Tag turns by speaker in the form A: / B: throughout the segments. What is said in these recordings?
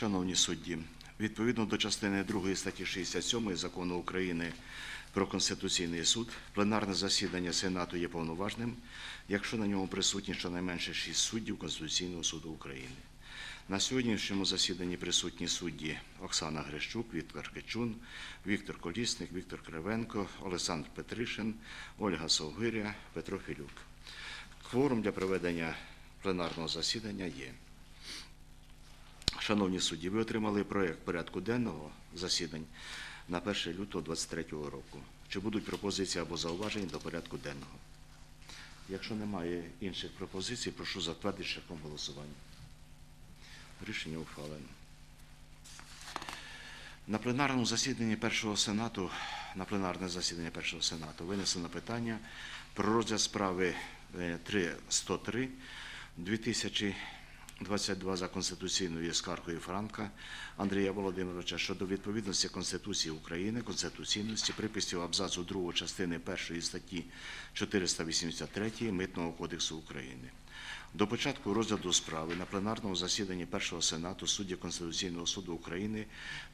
A: Шановні судді, відповідно до частини 2 статті 67 Закону України про Конституційний суд, пленарне засідання Сенату є повноважним, якщо на ньому присутні щонайменше 6 суддів Конституційного суду України. На сьогоднішньому засіданні присутні судді Оксана Грищук, Віктор Кичун, Віктор Колісник, Віктор Кривенко, Олександр Петришин, Ольга Совгиря, Петро Філюк. Кворум для проведення пленарного засідання є. Шановні судді, ви отримали проєкт порядку денного засідань на 1 лютого 2023 року. Чи будуть пропозиції або зауваження до порядку денного? Якщо немає інших пропозицій, прошу затвердити шляхом голосування. Рішення ухвалено. На пленарному засіданні першого сенату, на пленарне засідання першого сенату винесено питання про розгляд справи е, 303 2022 за конституційною скаргою Франка Андрія Володимировича щодо відповідності Конституції України, конституційності приписів абзацу 2 частини 1 статті 483 Митного кодексу України. До початку розгляду справи на пленарному засіданні першого сенату судді Конституційного суду України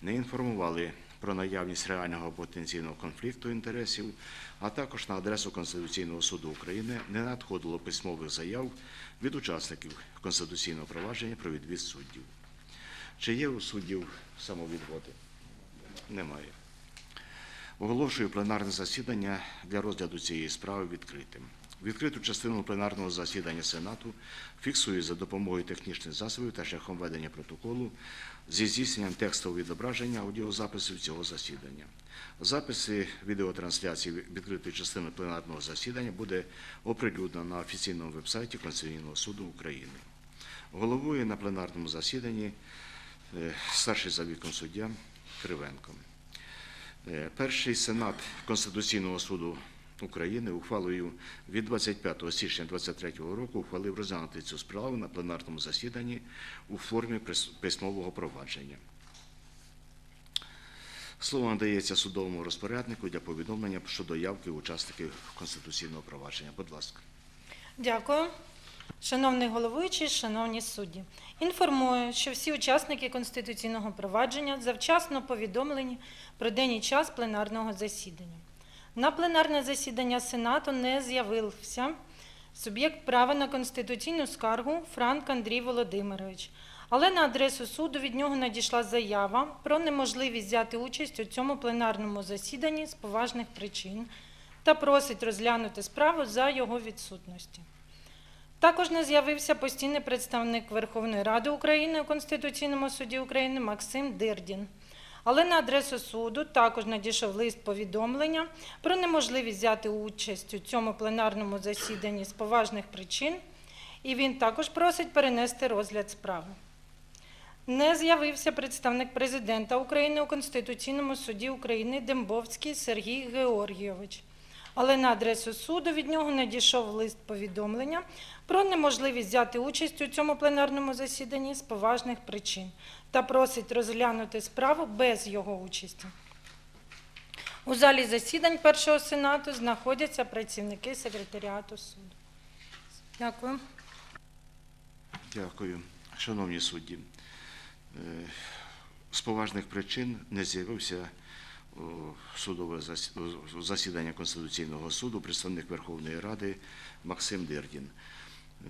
A: не інформували про наявність реального потенційного конфлікту інтересів, а також на адресу Конституційного суду України не надходило письмових заяв від учасників конституційного провадження про відвід суддів. Чи є у суддів самовідводи? Немає. Оголошую пленарне засідання для розгляду цієї справи відкритим. Відкриту частину пленарного засідання Сенату фіксую за допомогою технічних засобів та шляхом ведення протоколу зі здійсненням текстового відображення аудіозаписів цього засідання. Записи відеотрансляції відкритої частини пленарного засідання буде оприлюднено на офіційному вебсайті Конституційного суду України. Головує на пленарному засіданні е, старший за віком суддя Кривенко. Е, Перший сенат Конституційного суду України ухвалою від 25 січня 2023 року ухвалив розглянути цю справу на пленарному засіданні у формі письмового провадження. Слово надається судовому розпоряднику для повідомлення щодо явки учасників конституційного провадження. Будь ласка.
B: Дякую. Шановний головуючий, шановні судді, інформую, що всі учасники конституційного провадження завчасно повідомлені про день і час пленарного засідання. На пленарне засідання Сенату не з'явився суб'єкт права на конституційну скаргу Франк Андрій Володимирович. Але на адресу суду від нього надійшла заява про неможливість взяти участь у цьому пленарному засіданні з поважних причин та просить розглянути справу за його відсутності. Також не з'явився постійний представник Верховної Ради України у Конституційному суді України Максим Дирдін. Але на адресу суду також надійшов лист повідомлення про неможливість взяти участь у цьому пленарному засіданні з поважних причин, і він також просить перенести розгляд справи. Не з'явився представник президента України у Конституційному суді України Дембовський Сергій Георгійович. Але на адресу суду від нього надійшов лист повідомлення про неможливість взяти участь у цьому пленарному засіданні з поважних причин та просить розглянути справу без його участі. У залі засідань першого сенату знаходяться працівники секретаріату суду. Дякую.
A: Дякую. Шановні судді, е, з поважних причин не з'явився судове засідання Конституційного суду представник Верховної Ради Максим Дирдін.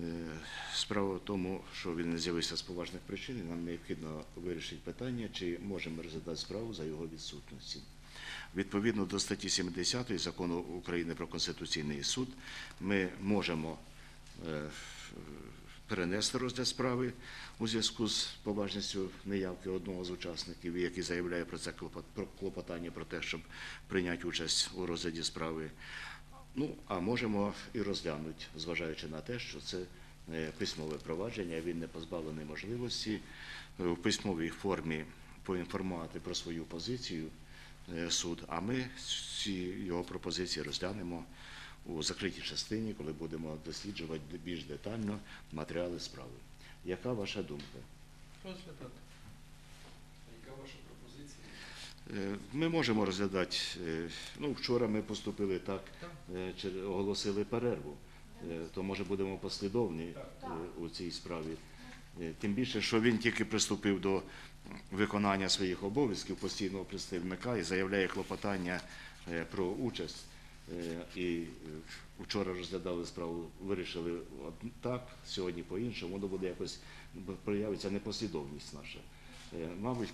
A: Е, Справа в тому, що він не з'явився з поважних причин, і нам необхідно вирішити питання, чи можемо розглядати справу за його відсутності. Відповідно до статті 70 Закону України про Конституційний суд, ми можемо е, перенести розгляд справи у зв'язку з поважністю неявки одного з учасників, який заявляє про це клопотання про те, щоб прийняти участь у розгляді справи. Ну, а можемо і розглянути, зважаючи на те, що це е, письмове провадження, він не позбавлений можливості е, в письмовій формі поінформувати про свою позицію е, суд, а ми ці його пропозиції розглянемо у закритій частині, коли будемо досліджувати більш детально матеріали справи. Яка ваша думка?
C: Розглядати. Яка ваша пропозиція?
A: Е, Ми можемо розглядати. е, Ну, вчора ми поступили так,
C: Так.
A: е, чи- оголосили перерву, то може будемо послідовні у цій справі. Тим більше, що він тільки приступив до виконання своїх обов'язків постійного представника і заявляє клопотання про участь. Е, І е, вчора розглядали справу, вирішили так, сьогодні по-іншому, воно буде якось проявиться непослідовність наша. Е, Мабуть,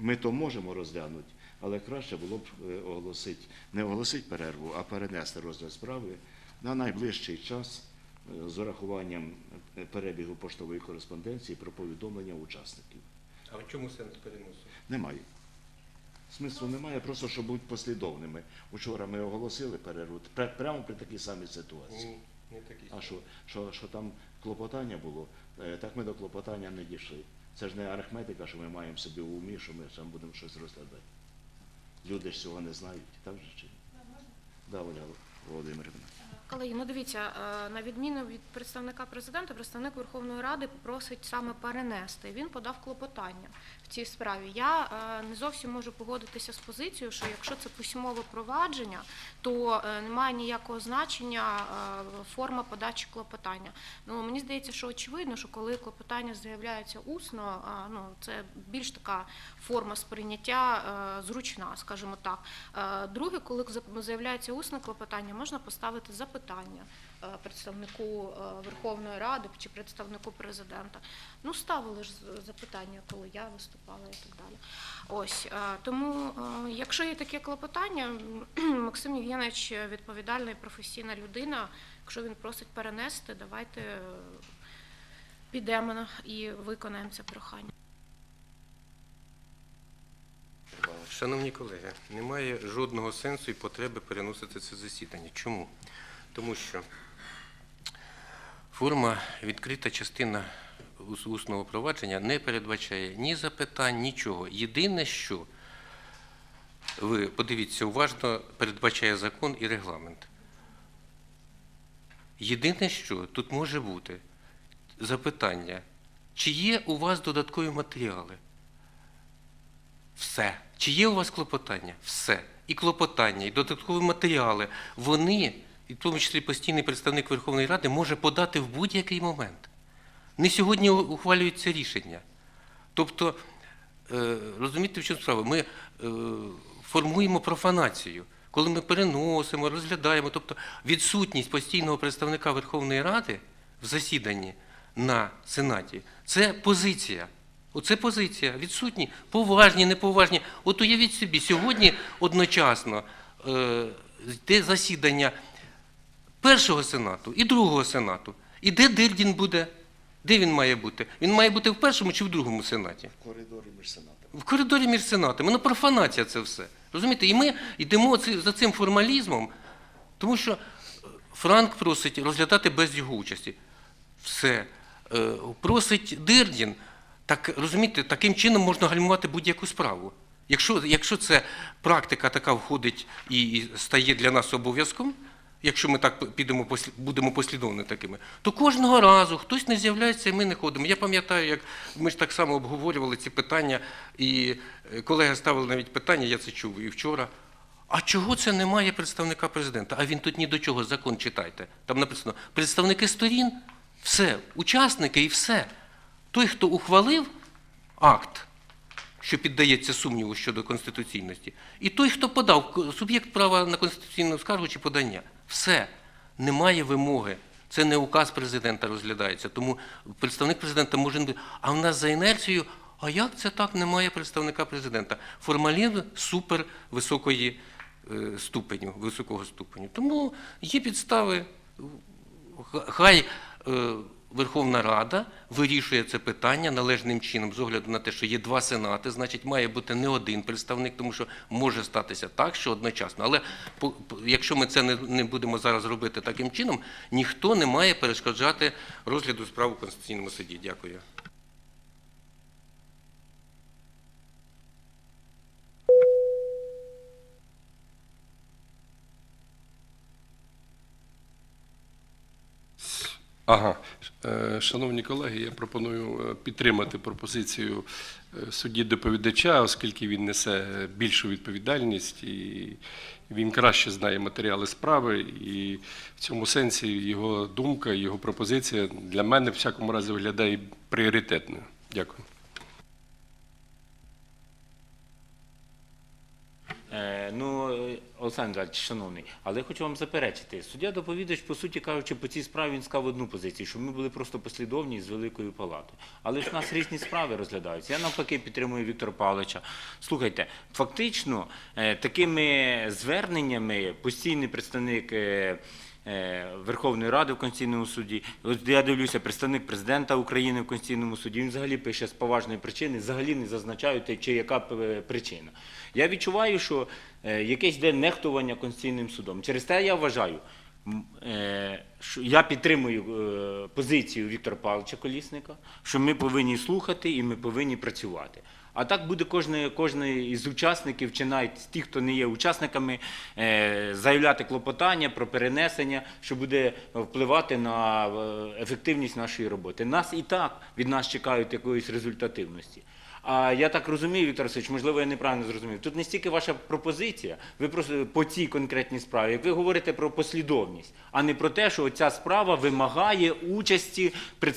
A: ми то можемо розглянути, але краще було б оголосити, не оголосити перерву, а перенести розгляд справи на найближчий час з урахуванням перебігу поштової кореспонденції про повідомлення учасників.
C: А в чому сенс переносу?
A: Немає. Смислу немає, просто щоб бути послідовними. Учора ми оголосили перерву пр- прямо при такій самій ситуації.
C: Ні, не такий.
A: А що, що, що там клопотання було, е, так ми до клопотання не дійшли. Це ж не арифметика, що ми маємо собі в умі, що ми там будемо щось розглядати. Люди ж цього не знають, так же чи ні? Да, Оля Володимирівна.
D: Колеги, ну дивіться, е, на відміну від представника президента, представник Верховної Ради попросить саме перенести. Він подав клопотання в цій справі. Я е, не зовсім можу погодитися з позицією, що якщо це письмове провадження, то е, немає ніякого значення форма подачі клопотання. Ну мені здається, що очевидно, що коли клопотання заявляється усно, ну це більш така форма сприйняття зручна, скажімо так. Друге, коли заявляється усне клопотання, можна поставити запитання е, представнику е, Верховної Ради чи представнику президента. Ну, ставили ж запитання, коли я виступала і так далі. Ось е, тому, якщо є таке клопотання, Максим Євгенович відповідальна і професійна людина. Якщо він просить перенести, давайте підемо і виконаємо це прохання.
C: Шановні колеги, немає жодного сенсу і потреби переносити це засідання. Чому? Тому що форма відкрита частина усного провадження не передбачає ні запитань, нічого. Єдине, що ви подивіться уважно, передбачає закон і регламент. Єдине, що тут може бути запитання, чи є у вас додаткові матеріали? Все. Чи є у вас клопотання? Все. І клопотання, і додаткові матеріали. Вони, і в тому числі постійний представник Верховної Ради, може подати в будь-який момент. Не сьогодні ухвалюється рішення. Тобто, е, розумієте, в чому справа? Ми е, формуємо профанацію. Коли ми переносимо, розглядаємо, тобто відсутність постійного представника Верховної Ради в засіданні на Сенаті це позиція. Оце позиція. Відсутні, поважні, неповажні. От уявіть собі, сьогодні одночасно е, йде засідання першого сенату і другого сенату. І де Дирдін буде? Де він має бути? Він має бути в першому чи в другому сенаті?
A: В коридорі між сенатами.
C: В коридорі між сенатами. Ну, профанація це все. Розумієте? І ми йдемо за цим формалізмом, тому що е, Франк просить розглядати без його участі. Все. Е, Просить Дирдін. Так розумієте, таким чином можна гальмувати будь-яку справу. Якщо, якщо це практика така входить і, і стає для нас обов'язком, якщо ми так підемо будемо послідовними такими, то кожного разу хтось не з'являється, і ми не ходимо. Я пам'ятаю, як ми ж так само обговорювали ці питання, і е, колеги ставили навіть питання, я це чув і вчора. А чого це немає представника президента? А він тут ні до чого, закон читайте. Там написано представники сторін, все, учасники і все. Той, хто ухвалив акт, що піддається сумніву щодо конституційності, і той, хто подав суб'єкт права на конституційну скаргу чи подання, все, немає вимоги. Це не указ президента розглядається. Тому представник президента може бути. А в нас за інерцією, а як це так немає представника президента? Формалізм супер високої е, ступеню, високого ступеню. Тому є підстави, хай е, Верховна Рада вирішує це питання належним чином з огляду на те, що є два сенати, значить має бути не один представник, тому що може статися так, що одночасно. Але якщо ми це не, будемо зараз робити таким чином, ніхто не має перешкоджати розгляду справ у Конституційному суді. Дякую.
E: Ага, шановні колеги, я пропоную е, підтримати пропозицію е, судді доповідача, оскільки він несе більшу відповідальність і він краще знає матеріали справи, і в цьому сенсі його думка, його пропозиція для мене в всякому разі виглядає пріоритетною. Дякую.
F: Ну, е, Олександр Альч, шановний, але я хочу вам заперечити. Суддя доповідач, по суті кажучи, по цій справі він сказав одну позицію, що ми були просто послідовні з Великою Палатою. Але ж в нас різні справи розглядаються. Я навпаки підтримую Віктора Павловича. Слухайте, фактично е, такими зверненнями постійний представник. Е, Верховної Ради в Конституційному суді. От я дивлюся, представник президента України в Конституційному суді. Він взагалі пише з поважної причини, взагалі не зазначають, чи яка е, причина. Я відчуваю, що е, якесь йде нехтування Конституційним судом. Через те я вважаю, що я підтримую позицію Віктора Павловича Колісника, що ми повинні слухати і ми повинні працювати. А так буде кожен, кожен із учасників, чи навіть ті, хто не є учасниками, е, заявляти клопотання про перенесення, що буде впливати на е, ефективність нашої роботи. Нас і так від нас чекають якоїсь результативності. А я так розумію, Віктор Васильович, можливо, я неправильно зрозумів. Тут не стільки ваша пропозиція, ви просто по цій конкретній справі, як ви говорите про послідовність, а не про те, що ця справа вимагає участі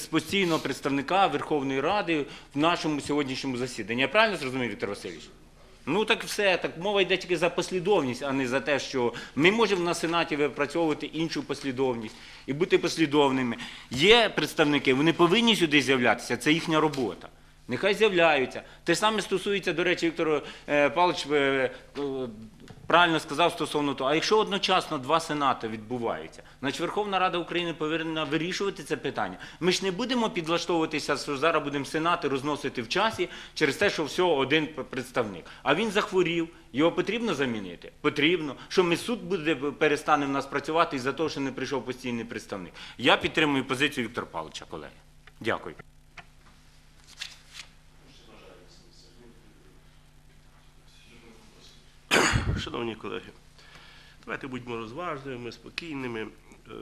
F: постійного представника Верховної Ради в нашому сьогоднішньому засіданні. Я правильно зрозумів, Віктор Васильович? Ну так все, так мова йде тільки за послідовність, а не за те, що ми можемо на Сенаті випрацьовувати іншу послідовність і бути послідовними. Є представники, вони повинні сюди з'являтися, це їхня робота. Нехай з'являються. Те саме стосується, до речі, Віктор е, Павлович е, правильно сказав стосовно того, а якщо одночасно два сенати відбуваються, значить Верховна Рада України повинна вирішувати це питання. Ми ж не будемо підлаштовуватися, що зараз будемо сенати розносити в часі через те, що всього один представник. А він захворів, його потрібно замінити? Потрібно. Що ми суд буде перестане в нас працювати із-за того, що не прийшов постійний представник. Я підтримую позицію Віктора Павловича, колеги. Дякую.
G: Шановні колеги, давайте будьмо розважливими, спокійними. Е,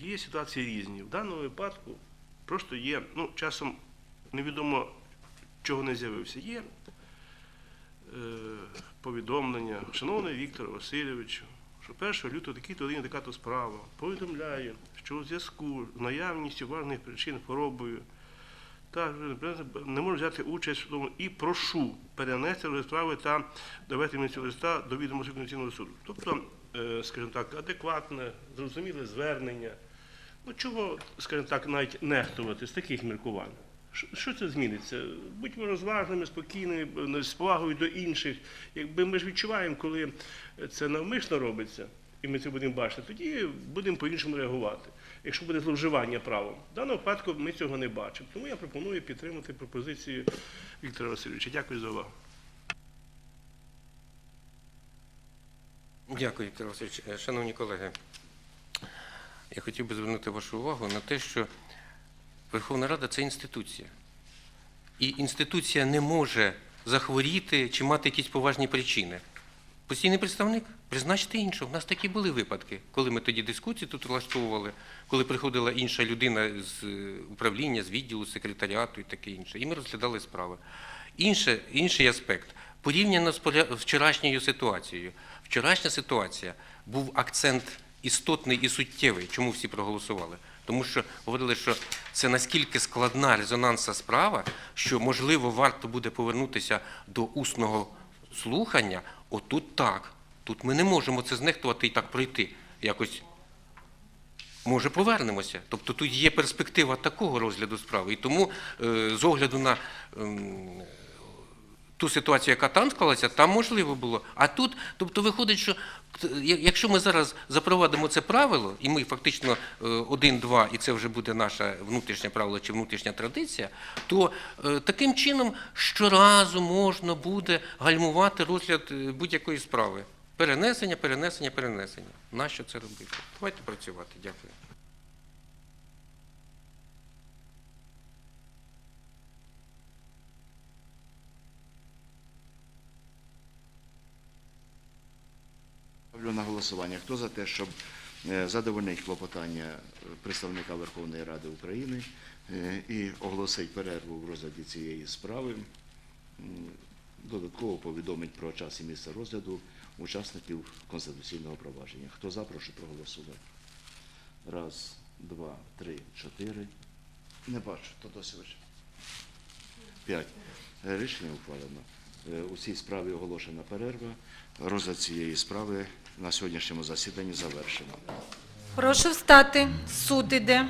G: Є ситуації різні. В даному випадку просто є, ну, часом невідомо, чого не з'явився. Є е, повідомлення, шановний Віктор Васильовичу, що 1 лютого такий-то день така-то справа. Повідомляю, що у зв'язку з наявністю важних причин хворобою так, не можу взяти участь тому і прошу перенести розгляд справи та довести цього листа до відома Конституційного суду. Тобто, е, скажімо так, адекватне, зрозуміле звернення. Ну чого, скажімо так, навіть нехтувати з таких міркувань? Що- це зміниться? Будьмо розважними, спокійними, з повагою до інших. Якби ми ж відчуваємо, коли це навмисно робиться, і ми це будемо бачити, тоді будемо по-іншому реагувати. Якщо буде зловживання правом. В даному випадку ми цього не бачимо. Тому я пропоную підтримати пропозицію Віктора Васильовича. Дякую за увагу.
C: Дякую, Віктор Васильович. Е, Шановні колеги, я хотів би звернути вашу увагу на те, що Верховна Рада це інституція. І інституція не може захворіти чи мати якісь поважні причини. Постійний представник призначте іншого. У нас такі були випадки, коли ми тоді дискусії тут влаштовували, коли приходила інша людина з е, управління, з відділу, секретаріату і таке інше. І ми розглядали справи. Інше, інший аспект порівняно з вчорашньою ситуацією. Вчорашня ситуація був акцент істотний і суттєвий. Чому всі проголосували? Тому що говорили, що це наскільки складна резонансна справа, що можливо варто буде повернутися до усного слухання. Отут так. Тут ми не можемо це знехтувати і так пройти. Якось може повернемося. Тобто тут є перспектива такого розгляду справи. І тому е, з огляду на ем, ту ситуацію, яка там склалася, там можливо було. А тут, тобто, виходить, що якщо ми зараз запровадимо це правило, і ми фактично е, один-два, і це вже буде наше внутрішнє правило чи внутрішня традиція, то е, таким чином щоразу можна буде гальмувати розгляд е, будь-якої справи. Перенесення, перенесення, перенесення. Нащо це робити? Давайте працювати. Дякую.
A: Ставлю на голосування. Хто за те, щоб е, задовольнити клопотання е, представника Верховної Ради України е, і оголосити перерву в розгляді цієї справи, додатково повідомить про час і місце розгляду учасників конституційного провадження. Хто за, прошу проголосувати. Раз, два, три, чотири. Не бачу, Тодосович. П'ять. Е, Рішення ухвалено. У цій справі оголошена перерва. Розгляд цієї справи на сьогоднішньому засіданні завершено.
B: Прошу встати. Суд іде.